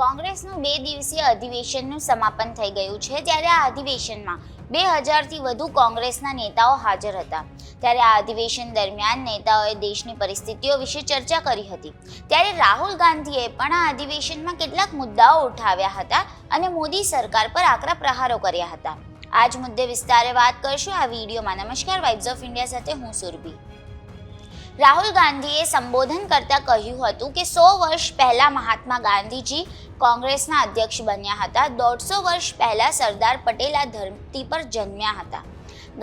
કોંગ્રેસનું બે દિવસીય અધિવેશનનું સમાપન થઈ ગયું છે ત્યારે આ અધિવેશનમાં બે હજારથી વધુ કોંગ્રેસના નેતાઓ હાજર હતા. ત્યારે આ અધિવેશન દરમિયાન નેતાઓએ દેશની પરિસ્થિતિઓ વિશે ચર્ચા કરી હતી. ત્યારે રાહુલ ગાંધીએ પણ આ અધિવેશનમાં કેટલાક મુદ્દાઓ ઉઠાવ્યા હતા અને મોદી સરકાર પર આકરા પ્રહારો કર્યા હતા. આજ મુદ્દે વિસ્તારે વાત કરશું. આ વિડીયોમાં નમસ્કાર. વાઇબ્સ ઓફ ઇન્ડિયા સાથે હું સુરભી. રાહુલ ગાંધીએ સંબોધન કરતા કહ્યું હતું કે સો વર્ષ પહેલા મહાત્મા ગાંધીજી કોંગ્રેસના અધ્યક્ષ બન્યા હતા. દોઢસો વર્ષ પહેલા સરદાર પટેલ આ ધરતી પર જન્મ્યા હતા.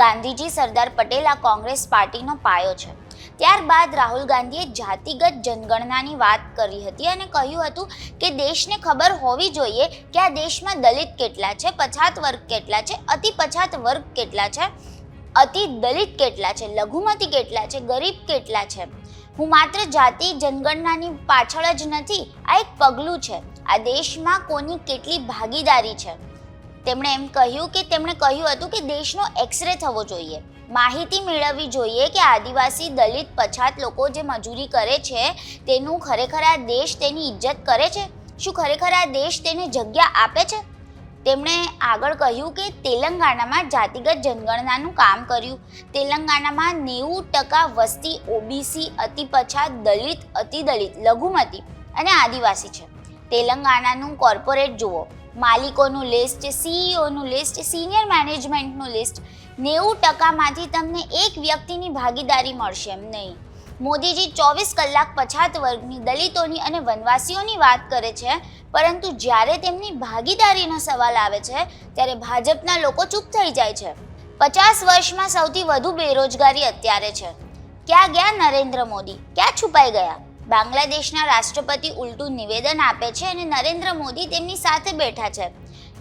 ગાંધીજી સરદાર પટેલ આ કોંગ્રેસ પાર્ટીનો પાયો છે. ત્યારબાદ રાહુલ ગાંધીએ જાતિગત જનગણનાની વાત કરી હતી અને કહ્યું હતું કે દેશને ખબર હોવી જોઈએ કે આ દેશમાં દલિત કેટલા છે, પછાત વર્ગ કેટલા છે અતિ પછાત વર્ગ કેટલા છે. અતિ દલિત કેટલા છે, લઘુમતી કેટલા છે, ગરીબ કેટલા છે? હું માત્ર જાતિ જનગણનાની પાછળ જ નથી, આ એક પગલું છે. આ દેશમાં કોની કેટલી ભાગીદારી છે? તેમણે એમ કહ્યું કે તેમણે કહ્યું હતું કે દેશનો એક્સરે થવો જોઈએ. માહિતી મેળવવી જોઈએ કે આદિવાસી દલિત પછાત લોકો જે મજૂરી કરે છે, તેનું ખરેખર આ દેશ તેની ઇજ્જત કરે છે? શું ખરેખર આ દેશ તેને જગ્યા આપે છે? તેમણે આગળ કહ્યું કે તેલંગાણામાં જાતિગત જનગણનાનું કામ કર્યું. તેલંગાણામાં નેવું ટકા વસ્તી ઓબીસી અતિ પછાત દલિત અતિ દલિત લઘુમતી અને આદિવાસી છે. તેલંગાણાનું કોર્પોરેટ જુઓ. માલિકોનું લિસ્ટ સીઈઓનું લિસ્ટ, સિનિયર મેનેજમેન્ટનું લિસ્ટ. નેવું ટકામાંથી તમને એક વ્યક્તિની ભાગીદારી મળશે એમ નહીં. મોદીજી ચોવીસ કલાક પછાત વર્ગની દલિતોની અને વનવાસીઓની વાત કરે છે પરંતુ જ્યારે તેમની ભાગીદારીનો સવાલ આવે છે, ત્યારે ભાજપના લોકો ચૂપ થઈ જાય છે. પચાસ વર્ષમાં સૌથી વધુ બેરોજગારી અત્યારે છે. ક્યાં ગયા નરેન્દ્ર મોદી? ક્યાં છુપાઈ ગયા? બાંગ્લાદેશના રાષ્ટ્રપતિ ઉલટું નિવેદન આપે છે અને નરેન્દ્ર મોદી તેમની સાથે બેઠા છે.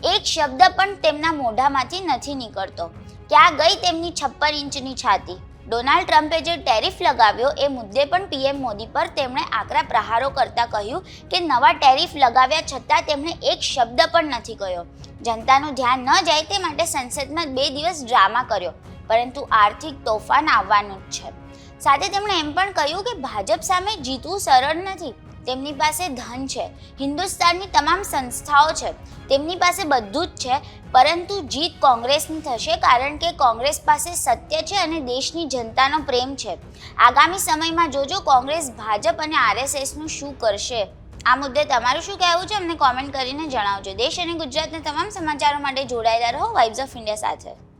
એક શબ્દ પણ તેમના મોઢામાંથી નથી નીકળતો. ક્યાં ગઈ તેમની છપ્પન ઇંચની છાતી? ડોનાલ્ડ ટ્રમ્પે જે ટેરિફ લગાવ્યો એ મુદ્દે પણ પીએમ મોદી પર તેમણે આકરા પ્રહારો કરતા કહ્યું કે નવા ટેરિફ લગાવ્યા છતાં તેમણે એક શબ્દ પણ નથી કહ્યો. જનતાનું ધ્યાન ન જાય તે માટે સંસદમાં બે દિવસ ડ્રામા કર્યો, પરંતુ આર્થિક તોફાન આવવાનું જ છે. સાથે તેમણે એમ પણ કહ્યું કે ભાજપ સામે જીતવું સરળ નથી તેમની પાસે ધન છે. હિન્દુસ્તાનની તમામ સંસ્થાઓ છે. તેમની પાસે બધું જ છે, પરંતુ જીત કોંગ્રેસની થશે કારણ કે કોંગ્રેસ પાસે સત્ય છે અને દેશની જનતાનો પ્રેમ છે. આગામી સમયમાં જોજો કોંગ્રેસ ભાજપ અને આરએસએસનું શું કરશે. આ મુદ્દે તમારું શું કહેવું છે અમને કોમેન્ટ કરીને જણાવજો. દેશ અને ગુજરાતના તમામ સમાચારો માટે જોડાયેલા રહો. વાઇબ્સ ઓફ ઇન્ડિયા સાથે.